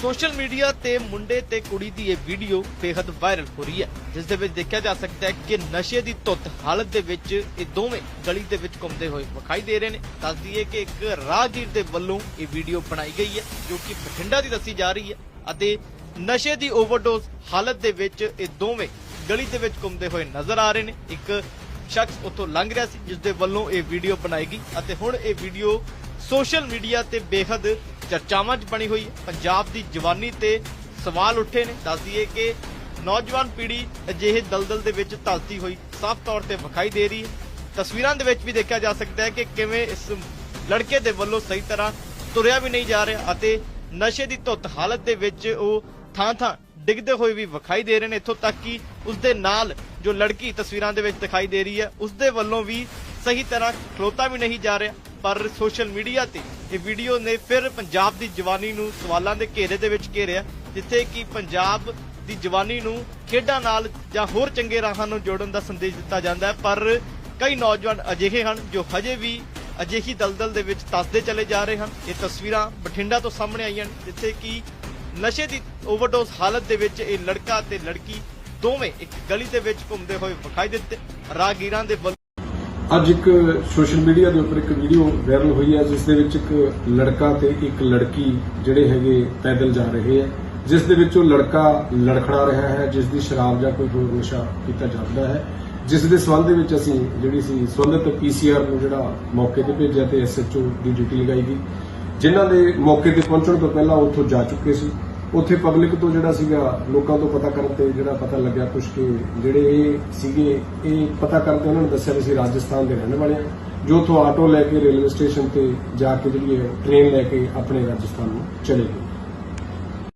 Social media ਤੇ ਮੁੰਡੇ ਤੇ ਕੁੜੀ ਦੀ ਇਹ ਵੀਡੀਓ ਬੇहद ਵਾਇਰਲ ਹੋ ਰਹੀ ਹੈ, ਜਿਸ ਦੇ ਵਿੱਚ ਦੇਖਿਆ ਜਾ ਸਕਦਾ ਹੈ ਕਿ ਨਸ਼ੇ ਦੀ ਧੁੱਤ ਹਾਲਤ ਦੇ ਵਿੱਚ ਇਹ ਦੋਵੇਂ ਗਲੀ ਦੇ ਵਿੱਚ ਘੁੰਮਦੇ ਹੋਏ ਵਿਖਾਈ ਦੇ ਰਹੇ ਨੇ। ਦੱਸ ਦਈਏ ਕਿ ਇੱਕ ਰਾਹਗੀਰ ਦੇ ਵੱਲੋਂ ਇਹ ਵੀਡੀਓ ਬਣਾਈ ਗਈ ਹੈ, ਜੋ ਕਿ ਬਠਿੰਡਾ ਦੀ ਦੱਸੀ ਜਾ ਰਹੀ ਹੈ ਅਤੇ ਨਸ਼ੇ ਦੀ ਓਵਰਡੋਜ਼ ਹਾਲਤ ਦੇ ਵਿੱਚ ਇਹ ਦੋਵੇਂ ਗਲੀ ਦੇ ਵਿੱਚ ਘੁੰਮਦੇ ਹੋਏ ਨਜ਼ਰ ਆ ਰਹੇ ਨੇ। ਇੱਕ ਸ਼ਖਸ ਉੱਥੋਂ ਲੰਘ ਰਿਹਾ ਸੀ ਜਿਸ ਦੇ ਵੱਲੋਂ ਇਹ ਵੀਡੀਓ ਬਣਾਈ ਗਈ ਅਤੇ ਹੁਣ ਇਹ ਵੀਡੀਓ ਸੋਸ਼ਲ ਮੀਡੀਆ ਤੇ ਬੇਹੱਦ ਚਰਚਾਵਾਂ 'ਚ ਬਣੀ ਹੋਈ ਹੈ। ਪੰਜਾਬ ਦੀ ਜਵਾਨੀ ਤੇ ਸਵਾਲ ਉੱਠੇ ਨੇ। ਦੱਸ ਦਈਏ ਕਿ ਨੌਜਵਾਨ ਪੀੜ੍ਹੀ ਅਜਿਹੇ ਦਲਦਲ ਦੇ ਵਿੱਚ ਧਲਤੀ ਹੋਈ, ਸਾਫ਼ ਤੌਰ ਤੇ ਵਿਖਾਈ ਦੇ ਰਹੀ ਹੈ। ਤਸਵੀਰਾਂ ਦੇ ਵਿੱਚ ਵੀ ਦੇਖਿਆ ਜਾ ਸਕਦਾ ਹੈ ਕਿ ਕਿਵੇਂ ਇਸ ਲੜਕੇ ਦੇ ਵੱਲੋਂ ਸਹੀ ਤਰ੍ਹਾਂ ਤੁਰਿਆ ਵੀ ਨਹੀਂ ਜਾ ਰਿਹਾ ਅਤੇ ਨਸ਼ੇ ਦੀ ਧੁੱਤ ਹਾਲਤ ਦੇ ਵਿੱਚ ਉਹ ਥਾਂ-ਥਾਂ ਡਿੱਗਦੇ ਹੋਏ ਵੀ ਵਿਖਾਈ ਦੇ ਰਹੇ ਨੇ ਇੱਥੋਂ ਤੱਕ ਕਿ ਉਸ ਦੇ ਨਾਲ ਜੋ ਲੜਕੀ ਤਸਵੀਰਾਂ ਦੇ ਵਿੱਚ ਦਿਖਾਈ ਦੇ ਰਹੀ ਹੈ ਉਸ ਦੇ ਵੱਲੋਂ ਵੀ ਸਹੀ ਤਰ੍ਹਾਂ ਖਲੋਤਾ ਵੀ ਨਹੀਂ ਜਾ ਰਿਹਾ, ਪਰ ਸੋਸ਼ਲ ਮੀਡੀਆ ਤੇ ਇਹ ਵੀਡੀਓ ਨੇ ਫਿਰ ਪੰਜਾਬ ਦੀ ਜਵਾਨੀ ਨੂੰ ਸਵਾਲਾਂ ਦੇ ਘੇਰੇ ਦੇ ਵਿੱਚ ਘੇਰਿਆ, ਜਿੱਥੇ ਕਿ ਪੰਜਾਬ ਦੀ ਜਵਾਨੀ ਨੂੰ ਖੇਡਾਂ ਨਾਲ ਜਾਂ ਹੋਰ ਚੰਗੇ ਰਾਹਾਂ ਨੂੰ ਜੋੜਨ ਦਾ ਸੰਦੇਸ਼ ਦਿੱਤਾ ਜਾਂਦਾ ਹੈ, ਪਰ ਕਈ ਨੌਜਵਾਨ ਅਜਿਹੇ ਹਨ ਜੋ ਹਜੇ ਵੀ ਅਜਿਹੀ ਦਲਦਲ ਦੇ ਵਿੱਚ ਤਸਦੇ ਚਲੇ ਜਾ ਰਹੇ ਹਨ। ਇਹ ਤਸਵੀਰਾਂ ਬਠਿੰਡਾ ਤੋਂ ਸਾਹਮਣੇ ਆਈਆਂ ਨੇ, ਜਿੱਥੇ ਕਿ ਨਸ਼ੇ ਦੀ ਓਵਰਡੋਜ਼ ਹਾਲਤ ਦੇ ਵਿੱਚ ਇਹ ਲੜਕਾ ਤੇ ਲੜਕੀ ਦੋਵੇਂ ਇੱਕ ਗਲੀ ਦੇ ਵਿੱਚ ਘੁੰਮਦੇ ਹੋਏ ਵਿਖਾਈ ਦਿੱਤੇ। ਰਾਹਗੀਰਾਂ ਦੇ ਅੱਜ ਇੱਕ ਸੋਸ਼ਲ ਮੀਡੀਆ ਦੇ ਉੱਪਰ ਇੱਕ ਵੀਡੀਓ ਵਾਇਰਲ ਹੋਈ ਹੈ, ਜਿਸ ਦੇ ਵਿੱਚ ਇੱਕ ਲੜਕਾ ਤੇ ਇੱਕ ਲੜਕੀ ਜਿਹੜੇ ਹੈਗੇ ਪੈਦਲ ਜਾ ਰਹੇ ਹੈ। ਜਿਸ ਦੇ ਵਿੱਚ ਉਹ ਲੜਕਾ ਲੜਖੜਾ ਰਿਹਾ ਹੈ, ਜਿਸ ਦੀ ਸ਼ਰਾਬ ਜਾਂ ਕੋਈ ਹੋਰ ਨਸ਼ਾ ਕੀਤਾ ਜਾਂਦਾ ਹੈ। ਜਿਸ ਦੇ ਸੰਬੰਧ ਦੇ ਵਿੱਚ ਅਸੀਂ ਜਿਹੜੀ ਸੀ ਸੰਬੰਧਿਤ ਪੀਸੀਆਰ ਨੂੰ ਜਿਹੜਾ ਮੌਕੇ ਤੇ ਭੇਜਿਆ ਤੇ ਐਸਐਚਓ ਦੀ ਡਿਊਟੀ ਲਗਾਈ ਗਈ। ਜਿਨ੍ਹਾਂ ਦੇ ਮੌਕੇ ਤੇ ਪਹੁੰਚਣ ਤੋਂ ਪਹਿਲਾਂ ਉੱਥੋਂ ਜਾ ਚੁੱਕੇ ਸੀ। ਉੱਥੇ ਪਬਲਿਕ ਤੋਂ ਜਿਹੜਾ ਸੀਗਾ, ਲੋਕਾਂ ਤੋਂ ਪਤਾ ਕਰਨ ਤੇ ਜਿਹੜਾ ਪਤਾ ਲੱਗਿਆ ਕੁਝ ਕਿ ਜਿਹੜੇ ਇਹ ਸੀਗੇ, ਇਹ ਪਤਾ ਕਰਦੇ ਉਹਨਾਂ ਨੇ ਦੱਸਿਆ ਵੀ ਅਸੀਂ ਰਾਜਸਥਾਨ ਦੇ ਰਹਿਣ ਵਾਲੇ ਹਾਂ, ਜੋ ਉੱਥੋਂ ਆਟੋ ਲੈ ਕੇ ਰੇਲਵੇ ਸਟੇਸ਼ਨ ਤੇ ਜਾ ਕੇ ਜਿਹੜੀ ਹੈ ਟ੍ਰੇਨ ਲੈ ਕੇ ਆਪਣੇ ਰਾਜਸਥਾਨ ਨੂੰ ਚਲੇ ਗਏ।